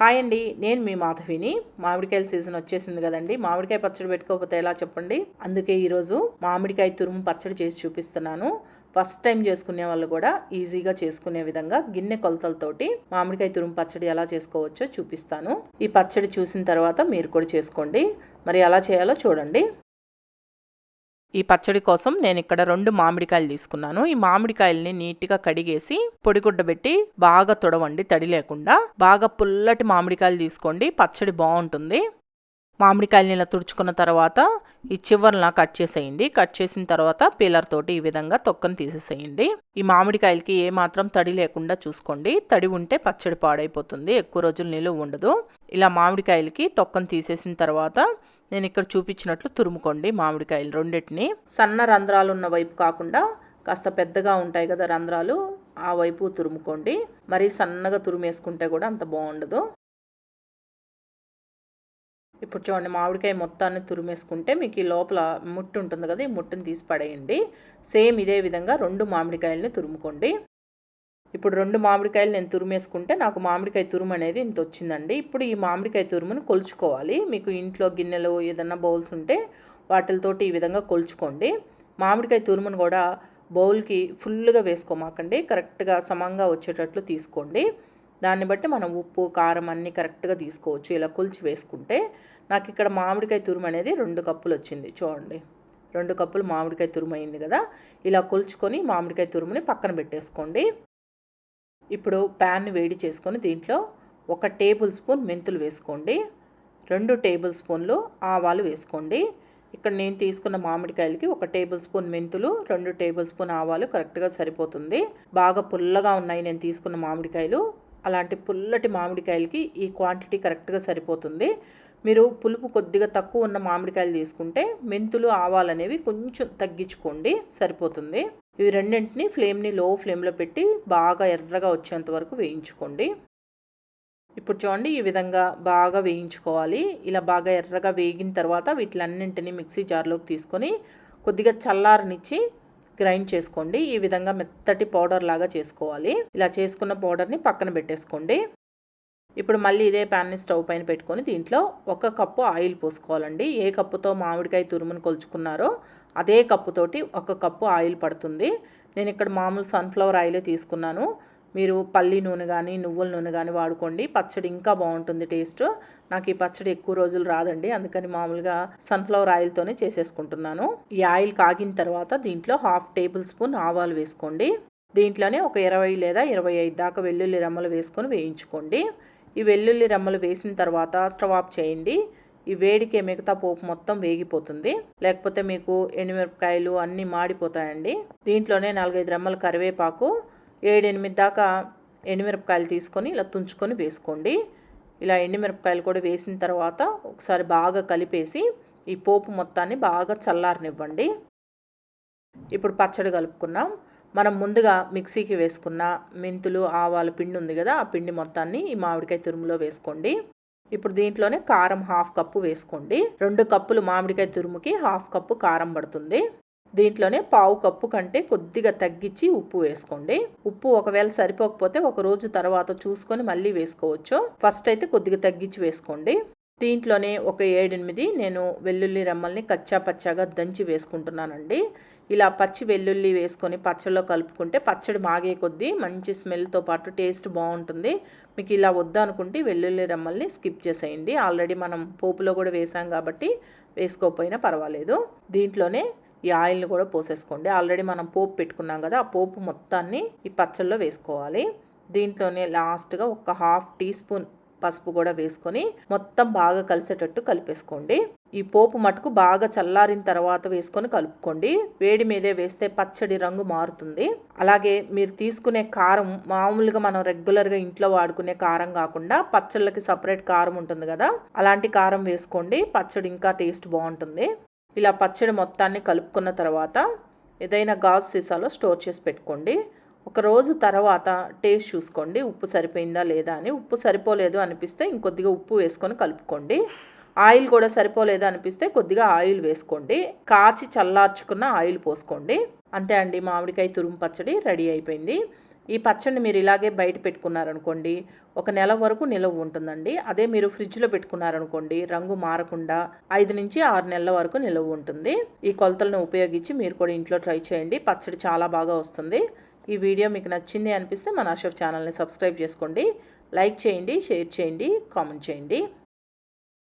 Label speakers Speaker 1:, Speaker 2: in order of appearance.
Speaker 1: Hi అండి నేను మీ మాధవిని. మామిడికాయల season వచ్చేసింది కదండి. మామిడికాయ పచ్చడి పెట్టుకోకపోతే ఎలా చెప్పండి? అందుకే ఈరోజు మామిడికాయ తురుము పచ్చడి చేసి చూపిస్తున్నాను. ఫస్ట్ టైం చేసుకునే వాళ్ళు కూడా ఈజీగా చేసుకునే విధంగా గిన్నె కొలతలతోటి మామిడికాయ తురుము పచ్చడి ఎలా చేసుకోవచ్చో చూపిస్తాను. ఈ పచ్చడి చూసిన తర్వాత మీరు కూడా చేసుకోండి. మరి ఎలా చేయాలో చూడండి. ఈ పచ్చడి కోసం నేను ఇక్కడ రెండు మామిడికాయలు తీసుకున్నాను. ఈ మామిడికాయల్ని నీట్గా కడిగేసి పొడిగుడ్డ పెట్టి బాగా తొడవండి తడి లేకుండా. బాగా పుల్లటి మామిడికాయలు తీసుకోండి పచ్చడి బాగుంటుంది. మామిడికాయలని ఇలా తుడుచుకున్న తర్వాత ఈ చివరన కట్ చేసేయండి. కట్ చేసిన తర్వాత పీలర్ తోటి ఈ విధంగా తొక్కను తీసేసేయండి. ఈ మామిడికాయలకి ఏ మాత్రం తడి లేకుండా చూసుకోండి. తడి ఉంటే పచ్చడి పాడైపోతుంది ఎక్కువ రోజులు నిలువ ఉండదు. ఇలా మామిడికాయలకి తొక్కను తీసేసిన తర్వాత నేను ఇక్కడ చూపించినట్లు తురుముకోండి మామిడికాయలు రెండింటిని. సన్న రంధ్రాలు ఉన్న వైపు కాకుండా కాస్త పెద్దగా ఉంటాయి కదా రంధ్రాలు ఆ వైపు తురుముకోండి. మరీ సన్నగా తురుమేసుకుంటే కూడా అంత బాగుండదు. ఇప్పుడు చూడండి మామిడికాయ మొత్తాన్ని తురిమేసుకుంటే మీకు ఈ లోపల ముట్టు ఉంటుంది కదా ఈ ముట్టుని తీసి పడేయండి. సేమ్ ఇదే విధంగా రెండు మామిడికాయలని తురుముకోండి. ఇప్పుడు రెండు మామిడికాయలు నేను తురుమేసుకుంటే నాకు మామిడికాయ తురుము అనేది ఇంత వచ్చిందండి. ఇప్పుడు ఈ మామిడికాయ తురుమును కొలుచుకోవాలి. మీకు ఇంట్లో గిన్నెలు ఏదన్నా బౌల్స్ ఉంటే వాటితోటి ఈ విధంగా కొలుచుకోండి. మామిడికాయ తురుమును కూడా బౌల్కి ఫుల్గా వేసుకోమాకండి. కరెక్ట్గా సమంగా వచ్చేటట్లు తీసుకోండి. దాన్ని బట్టి మనం ఉప్పు కారం అన్నీ కరెక్ట్గా తీసుకోవచ్చు. ఇలా కొలిచి వేసుకుంటే నాకు ఇక్కడ మామిడికాయ తురుము అనేది రెండు కప్పులు వచ్చింది. చూడండి. రెండు కప్పులు మామిడికాయ తురుము అయింది కదా. ఇలా కొలుచుకొని మామిడికాయ తురుముని పక్కన పెట్టేసుకోండి. ఇప్పుడు ప్యాన్ వేడి చేసుకొని దీంట్లో ఒక టేబుల్ స్పూన్ మెంతులు వేసుకోండి. రెండు టేబుల్ స్పూన్లు ఆవాలు వేసుకోండి. ఇక్కడ నేను తీసుకున్న మామిడికాయలకి ఒక టేబుల్ స్పూన్ మెంతులు రెండు టేబుల్ స్పూన్ ఆవాలు కరెక్ట్గా సరిపోతుంది. బాగా పుల్లగా ఉన్నాయి నేను తీసుకున్న మామిడికాయలు. అలాంటి పుల్లటి మామిడికాయలకి ఈ క్వాంటిటీ కరెక్ట్గా సరిపోతుంది. మీరు పులుపు కొద్దిగా తక్కువ ఉన్న మామిడికాయలు తీసుకుంటే మెంతులు ఆవాలు అనేవి కొంచెం తగ్గించుకోండి సరిపోతుంది. ఇవి రెండింటిని ఫ్లేమ్ని లో ఫ్లేమ్లో పెట్టి బాగా ఎర్రగా వచ్చేంత వరకు వేయించుకోండి. ఇప్పుడు చూడండి ఈ విధంగా బాగా వేయించుకోవాలి. ఇలా బాగా ఎర్రగా వేగిన తర్వాత వీటిలన్నింటినీ మిక్సీ జార్లోకి తీసుకొని కొద్దిగా చల్లారనిచ్చి గ్రైండ్ చేసుకోండి. ఈ విధంగా మెత్తటి పౌడర్ లాగా చేసుకోవాలి. ఇలా చేసుకున్న పౌడర్ని పక్కన పెట్టేసుకోండి. ఇప్పుడు మళ్ళీ ఇదే ప్యాన్ని స్టవ్ పైన పెట్టుకొని దీంట్లో ఒక కప్పు ఆయిల్ పోసుకోవాలండి. ఏ కప్పుతో మామిడికాయ తురుమును కొలుచుకున్నారో అదే కప్పుతోటి ఒక కప్పు ఆయిల్ పడుతుంది. నేను ఇక్కడ మామూలు సన్ఫ్లవర్ ఆయిలే తీసుకున్నాను. మీరు పల్లి నూనె కానీ నువ్వుల నూనె కానీ వాడుకోండి. పచ్చడి ఇంకా బాగుంటుంది టేస్ట్. నాకు ఈ పచ్చడి ఎక్కువ రోజులు రాదండి. అందుకని మామూలుగా సన్ఫ్లవర్ ఆయిల్తోనే చేసేసుకుంటున్నాను. ఈ ఆయిల్ కాగిన తర్వాత దీంట్లో హాఫ్ టేబుల్ స్పూన్ ఆవాలు వేసుకోండి. దీంట్లోనే ఒక ఇరవై లేదా ఇరవై ఐదు దాకా వెల్లుల్లి రెమ్మలు వేసుకొని వేయించుకోండి. ఈ వెల్లుల్లి రెమ్మలు వేసిన తర్వాత స్టవ్ ఆఫ్ చేయండి. ఈ వేడికే మిగతా పోపు మొత్తం వేగిపోతుంది. లేకపోతే మీకు ఎండుమిరపకాయలు అన్నీ మాడిపోతాయండి. దీంట్లోనే నాలుగైదు రెమ్మల కరివేపాకు ఏడెనిమిది దాకా ఎండుమిరపకాయలు తీసుకొని ఇలా తుంచుకొని వేసుకోండి. ఇలా ఎండుమిరపకాయలు కూడా వేసిన తర్వాత ఒకసారి బాగా కలిపేసి ఈ పోపు మొత్తాన్ని బాగా చల్లారనివ్వండి. ఇప్పుడు పచ్చడి కలుపుకున్నాం. మనం ముందుగా మిక్సీకి వేసుకున్న మెంతులు ఆవాల పిండి ఉంది కదా ఆ పిండి మొత్తాన్ని ఈ మామిడికాయ తురుములో వేసుకోండి. ఇప్పుడు దీంట్లోనే కారం హాఫ్ కప్పు వేసుకోండి. రెండు కప్పులు మామిడికాయ తురుముకి హాఫ్ కప్పు కారం పడుతుంది. దీంట్లోనే పావు కప్పు కంటే కొద్దిగా తగ్గించి ఉప్పు వేసుకోండి. ఉప్పు ఒకవేళ సరిపోకపోతే ఒక రోజు తర్వాత చూసుకొని మళ్ళీ వేసుకోవచ్చు. ఫస్ట్ అయితే కొద్దిగా తగ్గించి వేసుకోండి. దీంట్లోనే ఒక ఏడెనిమిది నేను వెల్లుల్లి రెమ్మల్ని కచ్చా పచ్చాగా దంచి వేసుకుంటున్నానండి. ఇలా పచ్చి వెల్లుల్లి వేసుకొని పచ్చడిలో కలుపుకుంటే పచ్చడి మాగే కొద్దీ మంచి స్మెల్తో పాటు టేస్ట్ బాగుంటుంది. మీకు ఇలా వద్దు అనుకుంటే వెల్లుల్లి రెమ్మల్ని స్కిప్ చేసేయండి. ఆల్రెడీ మనం పోపులో కూడా వేసాం కాబట్టి వేసుకోకపోయినా పర్వాలేదు. దీంట్లోనే ఈ ఆయిల్ని కూడా పోసేసుకోండి. ఆల్రెడీ మనం పోపు పెట్టుకున్నాం కదా ఆ పోపు మొత్తాన్ని ఈ పచ్చళ్ళలో వేసుకోవాలి. దీంట్లోనే లాస్ట్గా ఒక హాఫ్ టీ స్పూన్ పసుపు కూడా వేసుకొని మొత్తం బాగా కలిసేటట్టు కలిపేసుకోండి. ఈ పోపు మటుకు బాగా చల్లారిన తర్వాత వేసుకొని కలుపుకోండి. వేడి మీదే వేస్తే పచ్చడి రంగు మారుతుంది. అలాగే మీరు తీసుకునే కారం మామూలుగా మనం రెగ్యులర్గా ఇంట్లో వాడుకునే కారం కాకుండా పచ్చళ్ళకి సపరేట్ కారం ఉంటుంది కదా అలాంటి కారం వేసుకోండి. పచ్చడి ఇంకా టేస్ట్ బాగుంటుంది. ఇలా పచ్చడి మొత్తాన్ని కలుపుకున్న తర్వాత ఏదైనా గాజు సీసాలో స్టోర్ చేసి పెట్టుకోండి. ఒక రోజు తర్వాత టేస్ట్ చూసుకోండి. ఉప్పు సరిపోయిందా లేదా అని. ఉప్పు సరిపోలేదు అనిపిస్తే ఇంకొద్దిగా ఉప్పు వేసుకొని కలుపుకోండి. ఆయిల్ కూడా సరిపోలేదు అనిపిస్తే కొద్దిగా ఆయిల్ వేసుకోండి. కాచి చల్లార్చుకున్న ఆయిల్ పోసుకోండి. అంతే అండి మామిడికాయ తురుము పచ్చడి రెడీ అయిపోయింది. ఈ పచ్చడిని మీరు ఇలాగే బయట పెట్టుకున్నారనుకోండి ఒక నెల వరకు నిలవ ఉంటుందండి. అదే మీరు ఫ్రిడ్జ్లో పెట్టుకున్నారనుకోండి రంగు మారకుండా ఐదు నుంచి ఆరు నెలల వరకు నిలవ ఉంటుంది. ఈ కొలతలను ఉపయోగించి మీరు కూడా ఇంట్లో ట్రై చేయండి. పచ్చడి చాలా బాగా వస్తుంది. ఈ వీడియో మీకు నచ్చింది అనిపిస్తే మన అశోక్ ఛానల్ని సబ్స్క్రైబ్ చేసుకోండి. లైక్ చేయండి షేర్ చేయండి కామెంట్ చేయండి.